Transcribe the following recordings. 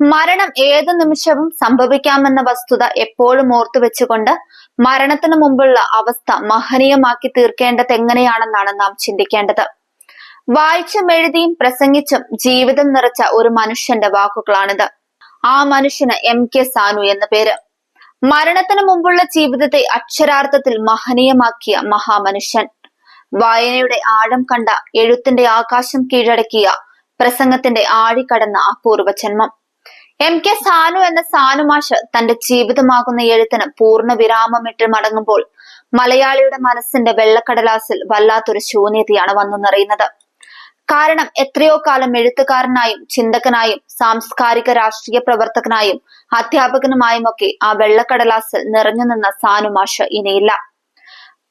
മരണം ഏത് നിമിഷവും സംഭവിക്കാമെന്ന വസ്തുത എപ്പോഴും ഓർത്തു വെച്ചുകൊണ്ട് മരണത്തിന് മുമ്പുള്ള അവസ്ഥ മഹനീയമാക്കി തീർക്കേണ്ടത് എങ്ങനെയാണെന്നാണ് നാം ചിന്തിക്കേണ്ടത്. വായിച്ചും എഴുതിയും പ്രസംഗിച്ചും ജീവിതം നിറച്ച ഒരു മനുഷ്യന്റെ വാക്കുകളാണിത്. ആ മനുഷ്യന് എം കെ സാനു എന്ന പേര്. മരണത്തിന് മുമ്പുള്ള ജീവിതത്തെ അക്ഷരാർത്ഥത്തിൽ മഹനീയമാക്കിയ മഹാമനുഷ്യൻ. വായനയുടെ ആഴം കണ്ട എഴുത്തിന്റെ ആകാശം കീഴടക്കിയ പ്രസംഗത്തിന്റെ ആഴിക്കടന്ന അപൂർവ ജന്മം. എം കെ സാനു എന്ന സാനുമാഷ് തന്റെ ജീവിതമാകുന്ന എഴുത്തിന് പൂർണ വിരാമമിട്ട് മടങ്ങുമ്പോൾ മലയാളിയുടെ മനസ്സിന്റെ വെള്ളക്കടലാസിൽ വല്ലാത്തൊരു ശൂന്യതയാണ് വന്നു നിറയുന്നത്. കാരണം എത്രയോ കാലം എഴുത്തുകാരനായും ചിന്തകനായും സാംസ്കാരിക രാഷ്ട്രീയ പ്രവർത്തകനായും അധ്യാപകനുമായുമൊക്കെ ആ വെള്ളക്കടലാസിൽ നിറഞ്ഞു നിന്ന സാനുമാഷ് ഇനിയില്ല.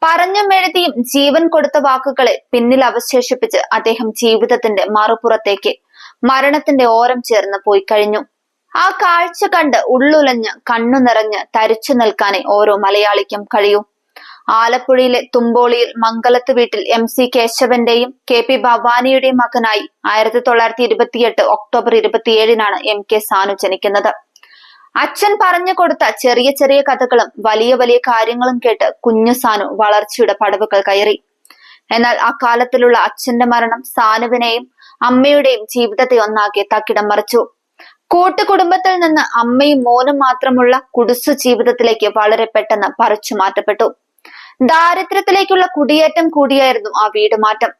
പറഞ്ഞും എഴുതിയും ജീവൻ കൊടുത്ത വാക്കുകളെ പിന്നിൽ അവശേഷിപ്പിച്ച് അദ്ദേഹം ജീവിതത്തിന്റെ മറുപുറത്തേക്ക് മരണത്തിന്റെ ഓരം ചേർന്ന് പോയി കഴിഞ്ഞു. ആ കാഴ്ച കണ്ട് ഉള്ളുലഞ്ഞ് കണ്ണു നിറഞ്ഞ് തരിച്ചു നിൽക്കാനേ ഓരോ മലയാളിക്കും കഴിയൂ. ആലപ്പുഴയിലെ തുമ്പോളിയിൽ മംഗലത്ത് വീട്ടിൽ എം സി കേശവന്റെയും കെ പി ഭവാനിയുടെയും മകനായി ആയിരത്തി തൊള്ളായിരത്തി ഇരുപത്തിയെട്ട് ഒക്ടോബർ ഇരുപത്തിയേഴിനാണ് എം കെ സാനു ജനിക്കുന്നത്. അച്ഛൻ പറഞ്ഞു കൊടുത്ത ചെറിയ ചെറിയ കഥകളും വലിയ വലിയ കാര്യങ്ങളും കേട്ട് കുഞ്ഞു സാനു വളർച്ചയുടെ പടവുകൾ കയറി. എന്നാൽ അക്കാലത്തിലുള്ള അച്ഛന്റെ മരണം സാനുവിനെയും അമ്മയുടെയും ജീവിതത്തെ ഒന്നാകെ തക്കിടം മറിച്ചു. കൂട്ടുകുടുംബത്തിൽ നിന്ന് അമ്മയും മോനും മാത്രമുള്ള കുടുസു ജീവിതത്തിലേക്ക് വളരെ പെട്ടെന്ന് പറിച്ചു മാറ്റപ്പെട്ടു. ദാരിദ്ര്യത്തിലേക്കുള്ള കുടിയേറ്റം കൂടിയായിരുന്നു ആ വീട് മാറ്റം.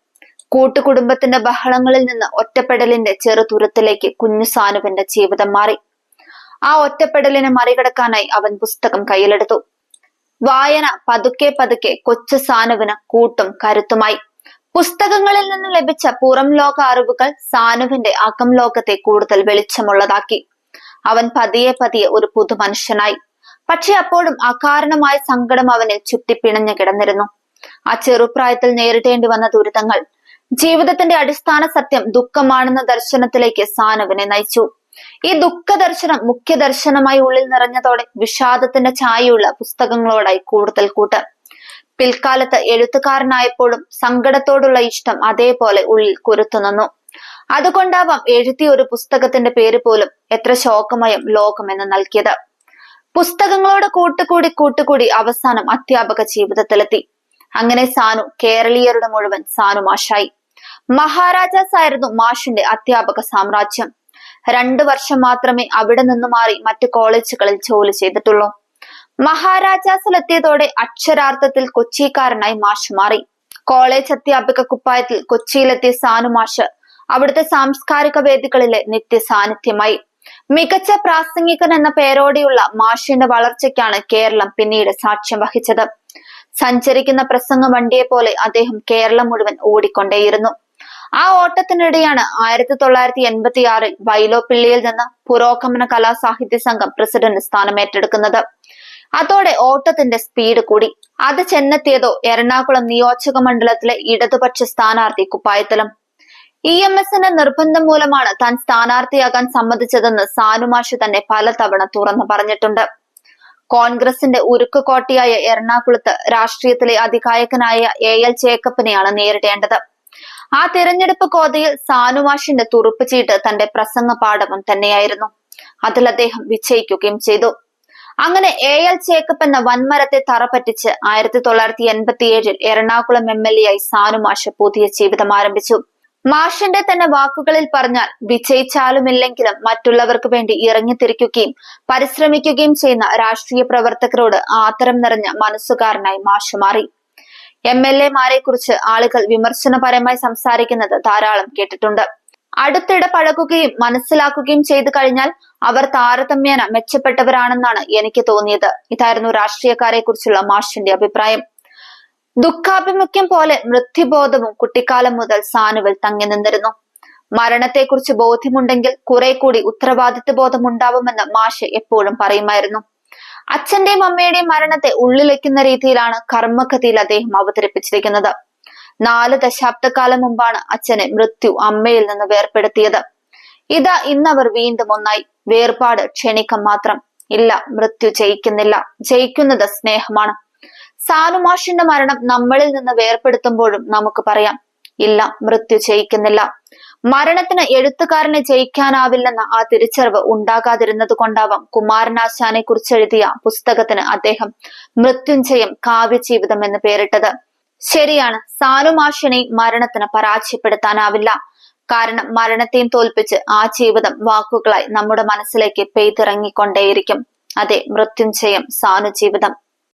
കൂട്ടുകുടുംബത്തിന്റെ ബഹളങ്ങളിൽ നിന്ന് ഒറ്റപ്പെടലിന്റെ ചെറുതുരത്തിലേക്ക് കുഞ്ഞു സാനുവിന്റെ ജീവിതം മാറി. ആ ഒറ്റപ്പെടലിനെ മറികടക്കാനായി അവൻ പുസ്തകം കയ്യിലെടുത്തു. വായന പതുക്കെ പതുക്കെ കൊച്ചു സാനുവിന് കൂട്ടും കരുത്തുമായി. പുസ്തകങ്ങളിൽ നിന്ന് ലഭിച്ച പുറം ലോക അറിവുകൾ സാനുവിന്റെ അകം ലോകത്തെ കൂടുതൽ വെളിച്ചമുള്ളതാക്കി. അവൻ പതിയെ പതിയെ ഒരു പുതു മനുഷ്യനായി. പക്ഷെ അപ്പോഴും അകാരണമായ സങ്കടം അവനിൽ ചുറ്റിപ്പിണഞ്ഞു കിടന്നിരുന്നു. ആ ചെറുപ്രായത്തിൽ നേരിടേണ്ടി വന്ന ദുരിതങ്ങൾ ജീവിതത്തിന്റെ അടിസ്ഥാന സത്യം ദുഃഖമാണെന്ന ദർശനത്തിലേക്ക് സാനുവിനെ നയിച്ചു. ഈ ദുഃഖ ദർശനം മുഖ്യ ദർശനമായി ഉള്ളിൽ നിറഞ്ഞതോടെ വിഷാദത്തിന്റെ ഛായയുള്ള പുസ്തകങ്ങളോടായി കൂടുതൽ കൂട്ട്. പിൽക്കാലത്ത് എഴുത്തുകാരനായപ്പോഴും സങ്കടത്തോടുള്ള ഇഷ്ടം അതേപോലെ ഉള്ളിൽ കുരുത്തു നിന്നു. അതുകൊണ്ടാവാം എഴുതിയ ഒരു പുസ്തകത്തിന്റെ പേര് പോലും എത്ര ശോകമയം ലോകമെന്ന് നൽകിയത്. പുസ്തകങ്ങളോട് കൂട്ടുകൂടി കൂട്ടുകൂടി അവസാനം അധ്യാപക ജീവിതത്തിലെത്തി. അങ്ങനെ സാനു കേരളീയരുടെ മുഴുവൻ സാനു മാഷായി. മഹാരാജാസ് ആയിരുന്നു മാഷിന്റെ അധ്യാപക സാമ്രാജ്യം. രണ്ടു വർഷം മാത്രമേ അവിടെ നിന്ന് മാറി മറ്റു കോളേജുകളിൽ ജോലി ചെയ്തിട്ടുള്ളൂ. മഹാരാജാസിലെത്തിയതോടെ അക്ഷരാർത്ഥത്തിൽ കൊച്ചിക്കാരനായി മാഷ് മാറി. കോളേജ് അധ്യാപിക കുപ്പായത്തിൽ കൊച്ചിയിലെത്തിയ സാനു മാഷ് അവിടുത്തെ സാംസ്കാരിക വേദികളിലെ നിത്യ സാന്നിധ്യമായി മികച്ച പ്രാസംഗികൻ എന്ന പേരോടെയുള്ള മാഷിന്റെ വളർച്ചയ്ക്കാണ് കേരളം പിന്നീട് സാക്ഷ്യം വഹിച്ചത്. സഞ്ചരിക്കുന്ന പ്രസംഗ വണ്ടിയെ പോലെ അദ്ദേഹം കേരളം മുഴുവൻ ഓടിക്കൊണ്ടേയിരുന്നു. ആ ഓട്ടത്തിനിടെയാണ് ആയിരത്തി തൊള്ളായിരത്തി എൺപത്തി ആറിൽ വൈലോപ്പിള്ളിയിൽ നിന്ന് പുരോഗമന കലാസാഹിത്യ സംഘം പ്രസിഡന്റ് സ്ഥാനം ഏറ്റെടുക്കുന്നത് അതോടെ ഓട്ടത്തിന്റെ സ്പീഡ് കൂടി. അത് ചെന്നെത്തിയതോ എറണാകുളം നിയോജക മണ്ഡലത്തിലെ ഇടതുപക്ഷ സ്ഥാനാർത്ഥി കുപ്പായത്തലം. ഇ എം എസിന്റെ നിർബന്ധം മൂലമാണ് താൻ സ്ഥാനാർത്ഥിയാകാൻ സമ്മതിച്ചതെന്ന് സാനുമാഷ് തന്നെ പലതവണ തുറന്നു പറഞ്ഞിട്ടുണ്ട്. കോൺഗ്രസിന്റെ ഉരുക്കുകോട്ടയായ എറണാകുളത്ത് രാഷ്ട്രീയത്തിലെ അധികായകനായ എ എൽ ജേക്കബിനെയാണ് നേരിടേണ്ടത്. ആ തിരഞ്ഞെടുപ്പ് കോതയിൽ സാനുമാഷിന്റെ തുറുപ്പ് ചീട്ട് തന്റെ പ്രസംഗ പാഠവും തന്നെയായിരുന്നു. അതിൽ അദ്ദേഹം വിജയിക്കുകയും ചെയ്തു. അങ്ങനെ എ എൽ ജേക്കബ് എന്ന വൻമരത്തെ തറപ്പറ്റിച്ച് ആയിരത്തി തൊള്ളായിരത്തി എൺപത്തി ഏഴിൽ എറണാകുളം എം എൽ എ ആയി സാനു മാഷ് പുതിയ ജീവിതം ആരംഭിച്ചു. മാഷിന്റെ തന്നെ വാക്കുകളിൽ പറഞ്ഞാൽ വിജയിച്ചാലുമില്ലെങ്കിലും മറ്റുള്ളവർക്ക് വേണ്ടി ഇറങ്ങിത്തിരിക്കുകയും പരിശ്രമിക്കുകയും ചെയ്യുന്ന രാഷ്ട്രീയ പ്രവർത്തകരോട് ആത്തരം നിറഞ്ഞ മനസ്സുകാരനായി മാഷ് മാറി. എം എൽ എമാരെ കുറിച്ച് ആളുകൾ വിമർശനപരമായി സംസാരിക്കുന്നത് ധാരാളം കേട്ടിട്ടുണ്ട്. അടുത്തിടെ പഴകുകയും മനസ്സിലാക്കുകയും ചെയ്തു കഴിഞ്ഞാൽ അവർ താരതമ്യേന മെച്ചപ്പെട്ടവരാണെന്നാണ് എനിക്ക് തോന്നിയത്. ഇതായിരുന്നു രാഷ്ട്രീയക്കാരെ കുറിച്ചുള്ള മാഷിന്റെ അഭിപ്രായം. ദുഃഖാഭിമുഖ്യം പോലെ മൃത്യുബോധവും കുട്ടിക്കാലം മുതൽ സാനുവൽ തങ്ങി നിന്നിരുന്നു. മരണത്തെക്കുറിച്ച് ബോധ്യമുണ്ടെങ്കിൽ കുറെ കൂടി ഉത്തരവാദിത്വ ബോധം ഉണ്ടാവുമെന്ന് മാഷ് എപ്പോഴും പറയുമായിരുന്നു. അച്ഛന്റെയും അമ്മയുടെയും മരണത്തെ ഉള്ളിലെക്കുന്ന രീതിയിലാണ് കർമ്മകഥയിൽ അദ്ദേഹം അവതരിപ്പിച്ചിരിക്കുന്നത്. നാല് ദശാബ്ദക്കാലം മുമ്പാണ് അച്ഛനെ മൃത്യു അമ്മയിൽ നിന്ന് വേർപ്പെടുത്തിയത്. ഇതാ ഇന്നവർ വീണ്ടും ഒന്നായി. വേർപാട് ക്ഷണിക്കം മാത്രം. ഇല്ല മൃത്യു ജയിക്കുന്നില്ല. ജയിക്കുന്നത് സ്നേഹമാണ്. സാനുമാഷിന്റെ മരണം നമ്മളിൽ നിന്ന് വേർപ്പെടുത്തുമ്പോഴും നമുക്ക് പറയാം. ഇല്ല മൃത്യു ജയിക്കുന്നില്ല. മരണത്തിന് എഴുത്തുകാരനെ ജയിക്കാനാവില്ലെന്ന ആ തിരിച്ചറിവ് ഉണ്ടാകാതിരുന്നത് കൊണ്ടാവാം കുമാരനാശാനെ കുറിച്ചെഴുതിയ പുസ്തകത്തിന് അദ്ദേഹം മൃത്യുഞ്ജയം കാവ്യജീവിതം എന്ന് പേരിട്ടത്. ശരിയാണ്. സാനുമാഷിനെ മരണത്തിന് പരാജയപ്പെടുത്താനാവില്ല. കാരണം മരണത്തെയും തോൽപ്പിച്ച് ആ ജീവിതം വാക്കുകളായി നമ്മുടെ മനസ്സിലേക്ക് പെയ്തിറങ്ങിക്കൊണ്ടേയിരിക്കും. അതെ മൃത്യുഞ്ജയം സാനു ജീവിതം